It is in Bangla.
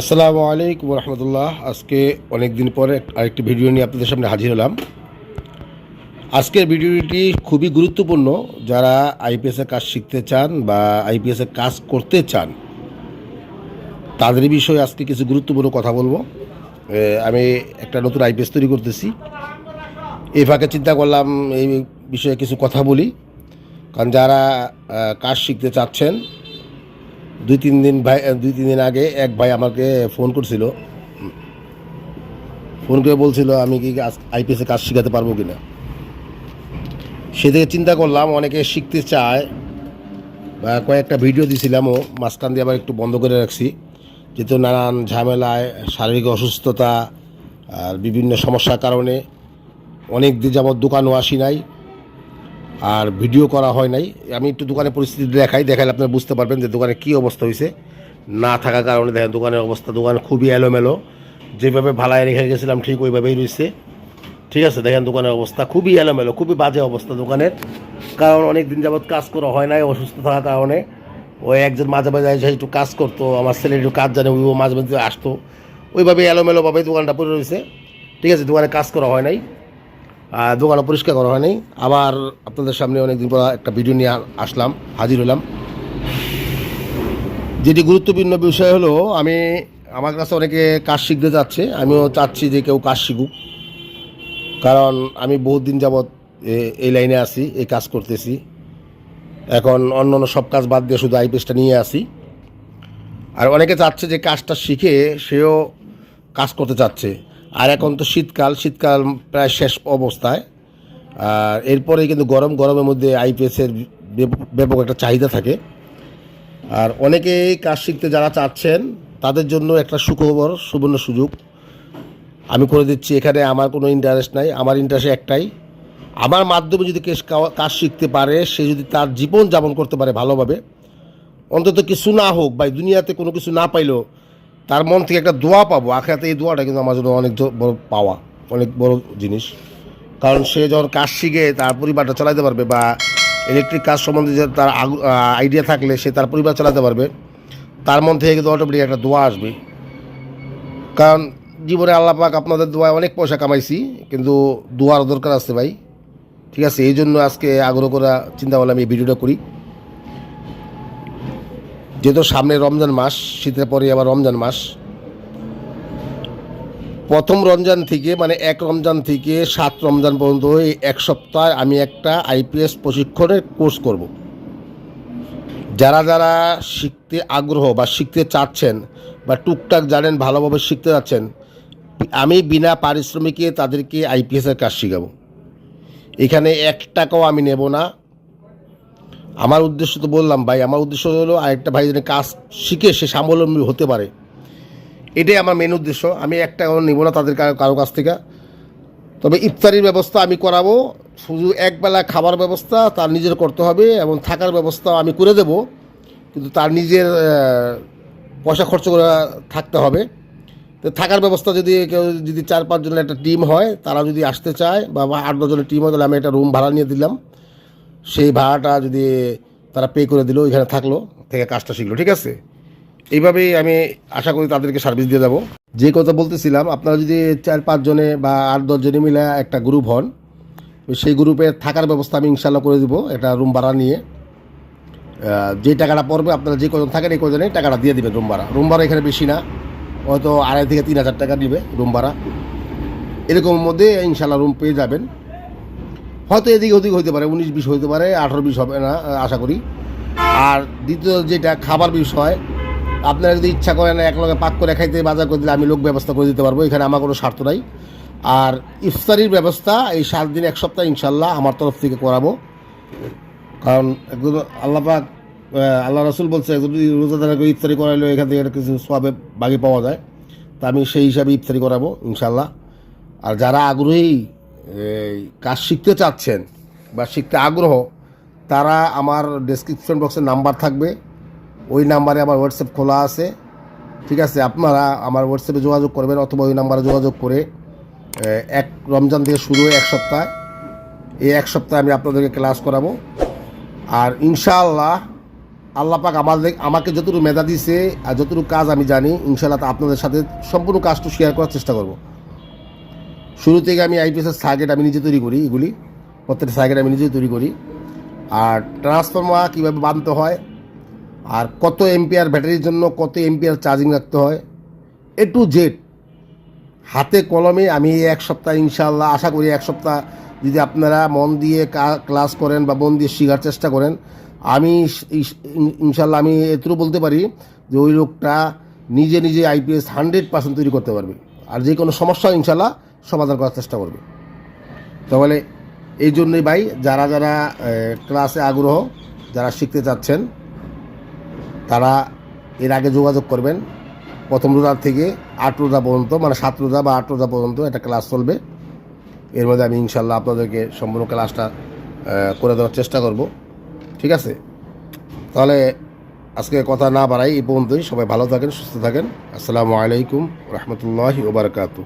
আসসালামু আলাইকুম রহমতুল্লাহ আজকে অনেক দিন পরে আরেকটি ভিডিও নিয়ে আপনাদের সামনে হাজির হলাম। আজকের ভিডিওটি খুবই গুরুত্বপূর্ণ। যারা আইপিএসের কাজ শিখতে চান বা আইপিএসের কাজ করতে চান, তাদের বিষয়ে আজকে কিছু গুরুত্বপূর্ণ কথা বলব। আমি একটা নতুন আইপিএস তৈরি করতেছি। এই ফাঁকে চিন্তা করলাম এই বিষয়ে কিছু কথা বলি। কারণ যারা কাজ শিখতে চাচ্ছেন দুই, তিন দিন ভাই দুই, তিন দিন আগে এক ভাই আমাকে ফোন করছিল। ফোন করে বলছিল, আমি কি আইপিএসে কাজ শেখাতে পারব কি না সে থেকে চিন্তা করলাম, অনেকে শিখতে চায়। বা কয়েকটা ভিডিও দিছিলামও মাঝখান দিয়ে আবার একটু বন্ধ করে রাখছি। যেহেতু নানান ঝামেলায়, শারীরিক অসুস্থতা আর বিভিন্ন সমস্যার কারণে অনেক দিন যাবৎ দোকানও আসি নাই। আর ভিডিও করা হয় নাই। আমি একটু দোকানের পরিস্থিতি দেখাই দেখালে আপনারা বুঝতে পারবেন যে দোকানে কী অবস্থা হয়েছে না থাকার কারণে দেখেন দোকানের অবস্থা, দোকান খুবই এলোমেলো। যেভাবে ভালায় রেখে গেছিলাম, ঠিক ওইভাবেই রয়েছে ঠিক আছে, দেখেন দোকানের অবস্থা খুবই এলোমেলো, খুবই বাজে অবস্থা দোকানের। কারণ অনেক দিন যাবৎ কাজ করা হয় নাই অসুস্থ থাকার কারণে। ওই একজন মাঝে মাঝে এসে একটু কাজ করতো, আমার ছেলে একটু কাজ জানে ও মাঝে মাঝে আসতো। ওইভাবে এলোমেলোভাবে দোকানটা পড়ে রয়েছে ঠিক আছে, দোকানে কাজ করা হয় নাই। দোকানও পরিষ্কার করা হয়নি। আবার আপনাদের সামনে অনেকদিন পর একটা ভিডিও নিয়ে আসলাম, হাজির হলাম। যেটি গুরুত্বপূর্ণ বিষয় হলো, আমি, আমার কাছে অনেকে কাজ শিখতে যাচ্ছে, আমিও চাচ্ছি যে কেউ কাজ শিখুক। কারণ আমি বহুত দিন যাবৎ এই লাইনে আছি এই কাজ করতেছি। এখন অন্য অন্য সব কাজ বাদ দিয়ে শুধু আইপিএসটা নিয়ে আসি। আর অনেকে চাচ্ছে যে কাজটা শিখে সেও কাজ করতে চাচ্ছে। আর এখন তো শীতকাল শীতকাল প্রায় শেষ অবস্থায়। আর এরপরে কিন্তু গরম, গরমের মধ্যে আইপিএসের ব্যাপক একটা চাহিদা থাকে। আর অনেকেই কাজ শিখতে যারা চাচ্ছেন, তাদের জন্য একটা সুখবর, সুবর্ণ সুযোগ। আমি করে দিচ্ছি, এখানে আমার কোনো ইন্টারেস্ট নাই, আমার ইন্টারেস্ট একটাই। আমার মাধ্যমে যদি কেস কাজ শিখতে পারে, সে যদি তার জীবন যাপন করতে পারে ভালোভাবে, অন্তত কিছু না হোক, বা দুনিয়াতে কোনো কিছু না পাইলেও তার মন থেকে একটা দোয়া পাবো। আখেরাতে এই দোয়াটা কিন্তু আমার জন্য অনেক বড় পাওয়া, অনেক বড় জিনিস। কারণ সে যখন কাজ শিখে তার পরিবারটা চালাতে পারবে বা ইলেকট্রিক কাজ সম্বন্ধে যে তার আইডিয়া থাকলে সে তার পরিবার চালাতে পারবে। তার মন থেকে কিন্তু অটোমেটিক একটা দোয়া আসবে। কারণ জীবনে আল্লাহ পাক আপনাদের দোয়ায় অনেক পয়সা কামাইছি, কিন্তু দোয়ার দরকার আছে ভাই। ঠিক আছে, এই জন্য আজকে আগ্রহ করা চিন্তা করলাম এই ভিডিওটা করি। যেহেতু সামনে রমজান মাস, শীতের পরে আবার রমজান মাস। প্রথম রমজান থেকে মানে এক রমজান থেকে সাত রমজান পর্যন্ত এই এক সপ্তাহ আমি একটা আইপিএস প্রশিক্ষণের কোর্স করব। যারা যারা শিখতে আগ্রহ বা শিখতে চাচ্ছেন বা টুকটাক জানেন, ভালোভাবে শিখতে যাচ্ছেন আমি বিনা পারিশ্রমিকে তাদেরকে আইপিএসের কাজ শেখাবো। এখানে এক টাকাও আমি নেব না। আমার উদ্দেশ্য তো বললাম, ভাই, আমার উদ্দেশ্য হলো আরেকটা ভাই যেন কাজ শিখে সে স্বাবলম্বী হতে পারে। এটাই আমার মেন উদ্দেশ্য। আমি একটা নেব না তাদের কারও কাছ থেকে। তবে ইফতারির ব্যবস্থা আমি করাবো। শুধু একবেলা খাবার ব্যবস্থা, তার নিজের করতে হবে এবং থাকার ব্যবস্থা আমি করে দেব। কিন্তু তার নিজের পয়সা খরচ করে থাকতে হবে। তো থাকার ব্যবস্থা যদি কেউ, যদি চার পাঁচজনের একটা টিম হয়, তারা যদি আসতে চায় বা আট দশজনের টিম হয়, তাহলে আমি একটা রুম ভাড়া নিয়ে দিলাম। সেই ভাড়াটা যদি তারা পে করে দিল, ওইখানে থাকল, থেকে কাজটা শিখলো, ঠিক আছে? এইভাবেই আমি আশা করি তাদেরকে সার্ভিস দিয়ে দেবো যে কথা বলতেছিলাম, আপনারা যদি চার পাঁচজনে বা আট দশজনে মিলে একটা গ্রুপ হন, সেই গ্রুপে থাকার ব্যবস্থা আমি ইনশাল্লাহ করে দিব, একটা রুম ভাড়া নিয়ে। যে টাকাটা পড়বে, আপনারা যে কজন থাকেন এই কজনে টাকাটা দিয়ে দেবেন রুম ভাড়া। রুম ভাড়া এখানে বেশি না, হয়তো আড়াই থেকে তিন হাজার টাকা দিবে রুম ভাড়া। এরকম মধ্যে ইনশাল্লাহ রুম পেয়ে যাবেন। হয়তো এদিকে ওদিক হইতে পারে উনিশ বিশ হইতে পারে আঠারো বিশ হবে না আশা করি। আর দ্বিতীয় যেটা খাবার বিষয় আপনারা যদি ইচ্ছা করেন এক লগে পাক করে খাইতে বাজার করে দিলে আমি লোক ব্যবস্থা করে দিতে পারব এখানে আমার কোনো স্বার্থ নাই। আর ইফতারির ব্যবস্থা এই সাত দিন এক সপ্তাহ ইনশাল্লাহ আমার তরফ থেকে করাবো। কারণ একজন আল্লাহ পাক আহ, আল্লাহ রসুল বলছে একজন যদি রোজাদারকে ইফতারি করাইলেও এখান থেকে কিছু সবে বাকি পাওয়া যায়। তা আমি সেই হিসাবে ইফতারি করাবো ইনশাল্লাহ আর যারা আগ্রহী কাজ শিখতে চাচ্ছেন বা শিখতে আগ্রহ, তারা আমার ডেসক্রিপশন বক্সে নাম্বার থাকবে। ওই নাম্বারে আমার হোয়াটসঅ্যাপ খোলা আছে। ঠিক আছে, আপনারা আমার হোয়াটসঅ্যাপে যোগাযোগ করবেন অথবা ওই নাম্বারে যোগাযোগ করে এক রমজান থেকে শুরু হয়ে এক সপ্তাহ, এই এক সপ্তাহে আমি আপনাদেরকে ক্লাস করাবো। আর ইনশাআল্লাহ আল্লাহ পাক আমাদের, আমাকে যতটুকু মেধা দিছে আর যতটুকু কাজ আমি জানি ইনশাল্লাহ তা আপনাদের সাথে সম্পূর্ণ কাজটা শেয়ার করার চেষ্টা করব। শুরু থেকে আমি আইপিএসের সার্কিট আমি নিজে তৈরি করি এগুলি। প্রত্যেকটা সার্কিট আমি নিজে তৈরি করি। আর ট্রান্সফর্মার কীভাবে বাঁধতে হয়, আর কত এমপিআর ব্যাটারির জন্য কত এমপিআর চার্জিং রাখতে হয় এ টু জেড হাতে কলমে আমি এক সপ্তাহ ইনশাল্লাহ আশা করি এক সপ্তাহ যদি আপনারা মন দিয়ে ক্লাস করেন বা মন দিয়ে শেখার চেষ্টা করেন, আমি ইনশাল্লাহ আমি এতটুকু বলতে পারি যে ওই লোকটা নিজে নিজে আইপিএস হান্ড্রেড পার্সেন্ট তৈরি করতে পারবে। আর যে কোনো সমস্যা ইনশাল্লাহ সমাধান করার চেষ্টা করবে। তাহলে এই জন্যই ভাই, যারা যারা ক্লাসে আগ্রহ, যারা শিখতে চাচ্ছেন, তারা এর আগে যোগাযোগ করবেন। প্রথম রোজা থেকে আট রোজা পর্যন্ত মানে সাত রোজা বা আট রোজা পর্যন্ত একটা ক্লাস চলবে। এর মধ্যে আমি ইনশাল্লাহ আপনাদেরকে সম্পূর্ণ ক্লাসটা করে দেওয়ার চেষ্টা করব। ঠিক আছে? তাহলে আজকে কথা না বাড়াই, এই পর্যন্তই। সবাই ভালো থাকেন, সুস্থ থাকেন। আসসালামু আলাইকুম, রহমতুল্লাহি ওবরাকাতু